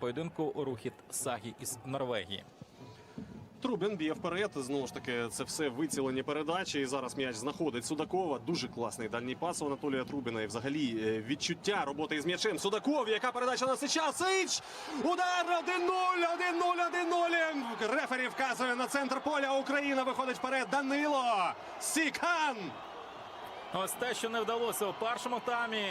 поєдинку Рухіт Сагі із Норвегії. Трубін б'є вперед. Знову ж таки, це все вицілені передачі. І зараз м'яч знаходить Судакова. Дуже класний дальній пас у Анатолія Трубіна. І взагалі е, відчуття роботи із м'ячем. Судаков, яка передача на. Сич! Удар 1-0, 1-0, 1-0. Рефері вказує на центр поля. Україна виходить вперед. Данило Сікан. Ось те, що не вдалося у першому таймі.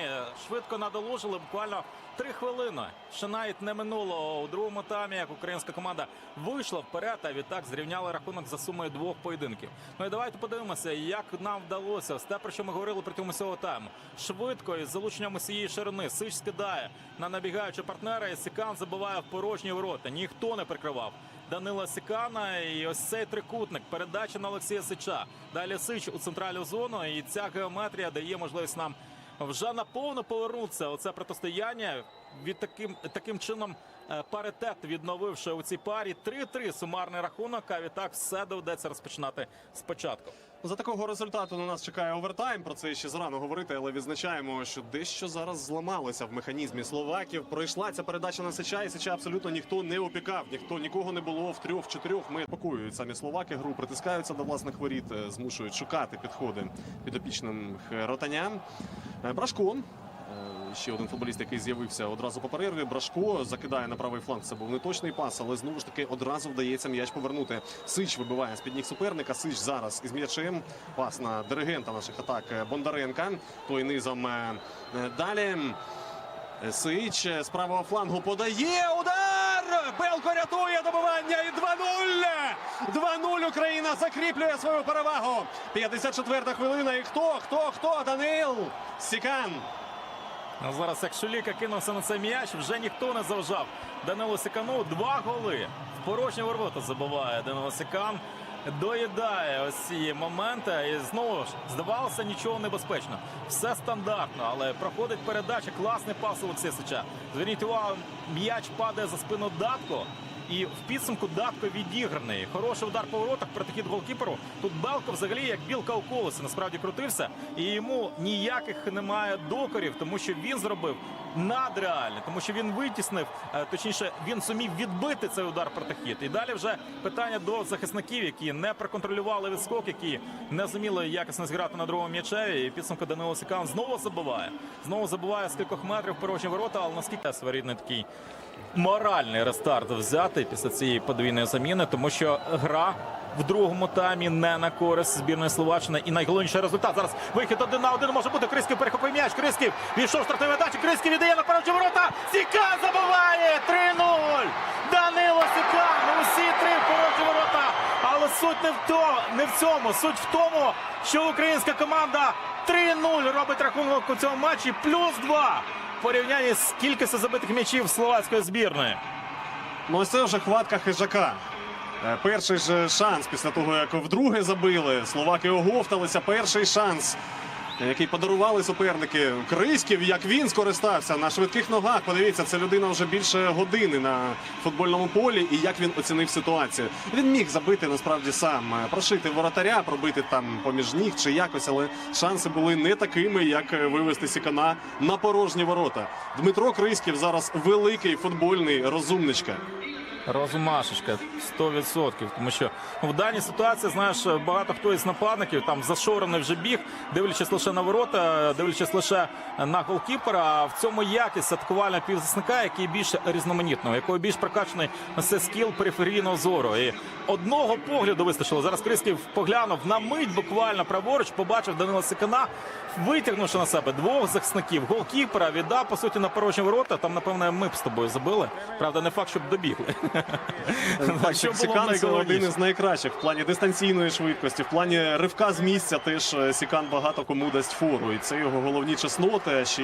Швидко надолужили буквально три хвилини. Ще навіть не минуло у другому таймі, як українська команда вийшла вперед, а відтак зрівняли рахунок за сумою двох поєдинків. Ну і давайте подивимося, як нам вдалося. Ось те, про що ми говорили протягом усього тайму. Швидко із залученням усієї ширини. Сич скидає на набігаючого партнера. І Сікан забиває в порожні ворота. Ніхто не прикривав. Данила Сікана. і ось цей трикутник. Передача на Олексія Сича. Далі Сич у центральну зону. І ця геометрія дає можливість нам вже наповно повернутися. Оце протистояння від таким таким чином е, паритет відновивши у цій парі 3-3 сумарний рахунок. А відтак все доведеться розпочинати спочатку. За такого результату на нас чекає овертайм. Про це ще зрано говорити, але відзначаємо, що дещо зараз зламалося в механізмі словаків. Пройшла ця передача на сеча, і сеча абсолютно ніхто не опікав. Ніхто нікого не було в трьох-чотирьох. Ми пакують самі словаки. Гру притискаються до власних воріт, е, змушують шукати підходи підопічним ротаням. Е, Брашко. Е, Ще один футболіст, який з'явився одразу по перерві. Брашко закидає на правий фланг. Це був неточний пас, але знову ж таки одразу вдається м'яч повернути. Сич вибиває з під ніг суперника. Сич зараз із м'ячем. Пас на диригента наших атак Бондаренка. Той низом е, е, далі. Сич з правого флангу подає удар! Белко рятує добивання і 2-0! 2-0 Україна закріплює свою перевагу. 54 хвилина. І хто? Хто? Хто? Данил Сікан. А зараз, як Шуліка кинувся на цей м'яч, вже ніхто не заважав. Данило Сікану два голи. В порожню ворота забиває Данило Сікан. Доїдає ось ці моменти. І знову ж здавалося нічого небезпечно. Все стандартно, але проходить передача. Класний пас Олексія Сича. Зверніть увагу, м'яч падає за спину Датко. І в підсумку Датко відіграний. Хороший удар по воротах, перехід голкіперу. Тут Белко взагалі як білка у колесі насправді крутився. І йому ніяких немає докорів, тому що він зробив надреальне, тому що він витіснив, е, точніше, він сумів відбити цей удар протихід. І далі вже питання до захисників, які не проконтролювали відскок, які не зуміли якісно зіграти на другому м'ячеві. І підсумку Данило Сікан знову забиває. Знову забиває з кількох метрів порожні ворота, але наскільки своєрідний такий моральний рестарт взяти після цієї подвійної заміни, тому що гра в другому таймі не на користь збірної Словаччини. І найголовніший результат зараз вихід один на один може бути. Крисків перехопив м'яч. Крисків війшов штрафний дачі. Крисків віддає на порожні ворота. Сіка забиває 3-0. Данило Сікан. Усі три порожні ворота. Але суть не в то, не в цьому. Суть в тому, що українська команда 3-0 робить рахунок у цьому матчі. Плюс 2 в порівнянні з кількістю забитих м'ячів словацької збірної. Ну це вже хватка хижака. Е, Перший ж шанс після того, як вдруге забили. Словаки оговталися. Перший шанс, який подарували суперники. Криськів, як він скористався на швидких ногах. Подивіться, це людина вже більше години на футбольному полі. І як він оцінив ситуацію. Він міг забити насправді сам, е, прошити воротаря, пробити там поміж ніг чи якось, але шанси були не такими, як е, вивести Сікана на порожні ворота. Дмитро Криськів зараз великий футбольний розумничка. Розумашечка 100%. Тому що в даній ситуації, знаєш, багато хто із нападників там зашорений вже біг, дивлячись лише на ворота, дивлячись лише на голкіпера. А в цьому якість атакувального півзахисника, який більш різноманітного, якого більш прокачаний це скіл периферійного зору. І одного погляду вистачило. Зараз Крисків поглянув на мить буквально праворуч, побачив Данила Сикана, витягнувши на себе двох захисників. Голкіпера віддав по суті на порожні ворота. Там, напевно, ми б з тобою забили. Правда, не факт, щоб добігли. Так, Що було Сікан це один із найкращих в плані дистанційної швидкості, в плані ривка з місця теж е, Сікан багато кому дасть фору. І це його головні чесноти. Ще